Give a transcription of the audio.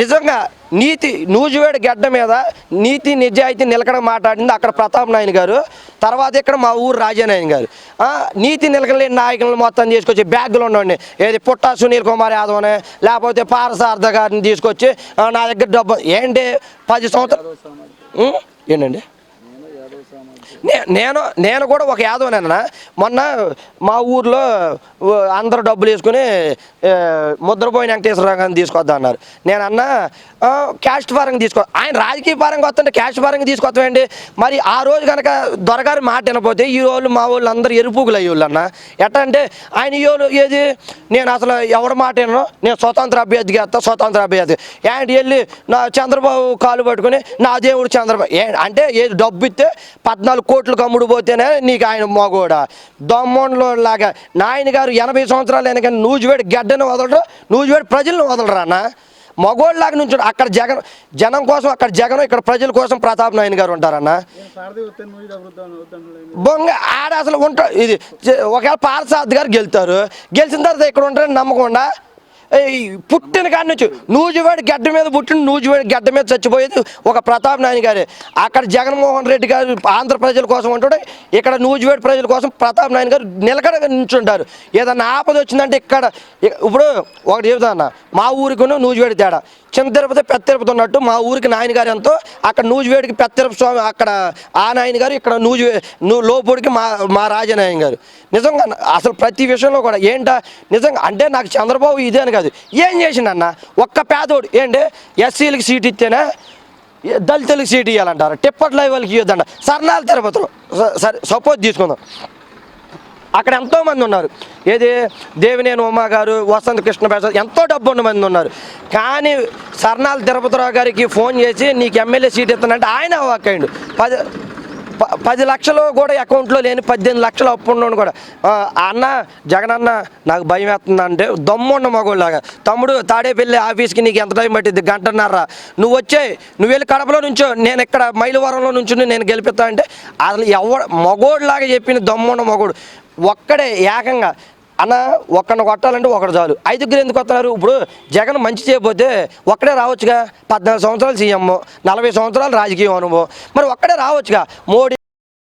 నిజంగా నీతి నూజివేడి గడ్డ మీద నీతి నిజాయితీ నిలకడ మాట్లాడింది అక్కడ ప్రతాప్ నాయన్ గారు. తర్వాత ఇక్కడ మా ఊరు రాజానాయన్ గారు. నీతి నిలకలేని నాయకులను మొత్తం తీసుకొచ్చి బ్యాగులు ఉండండి ఏది పుట్టా సునీల్ కుమార్ యాదవ్ అని లేకపోతే పారసారథ గారిని తీసుకొచ్చి నా దగ్గర డబ్బు ఏంటి? పది సంవత్సరాలు? ఏంటండి? నేను నేను కూడా ఒక యాదవనేనా మొన్న మా ఊర్లో అందరూ డబ్బులు వేసుకుని ముద్రపోయిన వెంకటేశ్వరరావు గారిని తీసుకొద్దా అన్నారు. నేను అన్నా క్యాస్ట్ పరంగా తీసుకో ఆయన రాజకీయ పరంగా వస్తుంటే క్యాస్ట్ పరంగా తీసుకొస్తామండి మరి ఆ రోజు కనుక దొరగారి మాట వినపోతే ఈ రోజు మా వాళ్ళు అందరూ ఎరుపుగులు అయ్యి అన్న. ఎట్లా అంటే ఆయన ఈ ఏది? నేను అసలు ఎవరి మాట వినను. నేను స్వతంత్ర అభ్యర్థిగా వేస్తా స్వతంత్ర అభ్యర్థి. ఏంటి వెళ్ళి నా చంద్రబాబు కాలు పట్టుకుని నా దేవుడు చంద్రబాబు ఏ అంటే ఏది డబ్బు ఇస్తే పద్నాలుగు కోట్లు కమ్ముడు పోతేనే నీకు ఆయన మగోడా. దొమ్మలో లాగా నాయన గారు ఎనభై సంవత్సరాలు వెనక నూజివేడు గడ్డను వదలరు నూజివేడు ప్రజలను వదలరా అన్న? మగోళ్ళలాగా నుంచి అక్కడ జగన్ జనం కోసం అక్కడ జగన్ ఇక్కడ ప్రజల కోసం ప్రతాప్ నాయన్ గారు ఉంటారన్న? బొంగ ఆడ అసలు ఉంటారు ఇది ఒకవేళ పారసాద్ గారు గెలుతారు గెలిచిన తర్వాత ఇక్కడ ఉంటారని నమ్మకుండా పుట్టిన కాడి నుంచి నూజివాడి గడ్డ మీద పుట్టిన నూజివాడి గడ్డ మీద చచ్చిపోయేది ఒక ప్రతాప్ నాయని గారే. అక్కడ జగన్మోహన్ రెడ్డి గారు ఆంధ్ర ప్రజల కోసం ఉంటాడు ఇక్కడ నూజివేడి ప్రజల కోసం ప్రతాప్ నాయన్ గారు నిలకడ నించుంటారు. ఏదన్నా ఆపద వచ్చిందంటే ఇక్కడ ఇప్పుడు ఒకటి చెబుతా మా ఊరికి నూజివేడు తేడా. చిన్న తిరుపతి పెద్ద తిరుపతి ఉన్నట్టు మా ఊరికి నాయన గారు ఎంతో అక్కడ నూజివేడికి పెద్ద తిరుపతి స్వామి అక్కడ ఆ నాయన గారు ఇక్కడ నూజివే నువ్వు లోపుడికి మా మా రాజనాయన గారు. నిజంగా అసలు ప్రతి విషయంలో కూడా ఏంటా నిజంగా అంటే నాకు చంద్రబాబు ఇదే అని కాదు. ఏం చేసిండన్న ఒక్క పేదోడు ఏంటి ఎస్సీలకి సీట్ ఇస్తేనే దళితులకు సీట్ ఇవ్వాలంటారు టిప్పట్ వాళ్ళకి ఇవ్వద్దంట సర్నాల తిరుపతిలో స- సరే సపోజ్ తీసుకుందాం. అక్కడ ఎంతోమంది ఉన్నారు. ఏది? దేవినేని ఉమా గారు వసంత కృష్ణ ప్రసాద్ ఎంతో డబ్బు ఉన్న మంది ఉన్నారు. కానీ సర్నాల తిరుపతిరావు గారికి ఫోన్ చేసి నీకు ఎమ్మెల్యే సీట్ ఇస్తానంటే ఆయన అవ్వకండు పది పది లక్షలు కూడా అకౌంట్లో లేని పద్దెనిమిది లక్షలు అప్పు ఉండను కూడా. ఆ, అన్న జగన్ అన్న నాకు భయం వేస్తుంది అంటే దమ్మున్న మగోళ్ళలాగా. తమ్ముడు తాడేపల్లి ఆఫీస్కి నీకు ఎంత టైం పట్టింది గంటన్నర నువ్వు వచ్చే నువ్వు వెళ్ళి కడపలో నుంచో నేను ఇక్కడ మైలవరంలో నుంచి నేను గెలిపిస్తా అంటే అసలు ఎవ మగోడులాగా చెప్పిన దమ్మున్న మగోడు. ఒక్కడే ఏకంగా అన్న ఒక్కడిని కొట్టాలంటే ఒకడు చాలు. ఐదుగురు ఎందుకు వస్తున్నారు? ఇప్పుడు జగన్ మంచి చేయకపోతే ఒక్కడే రావచ్చుగా. పద్నాలుగు సంవత్సరాలు సీఎం నలభై సంవత్సరాలు రాజకీయం అనుభవం. మరి ఒక్కడే రావచ్చుగా. మోడీ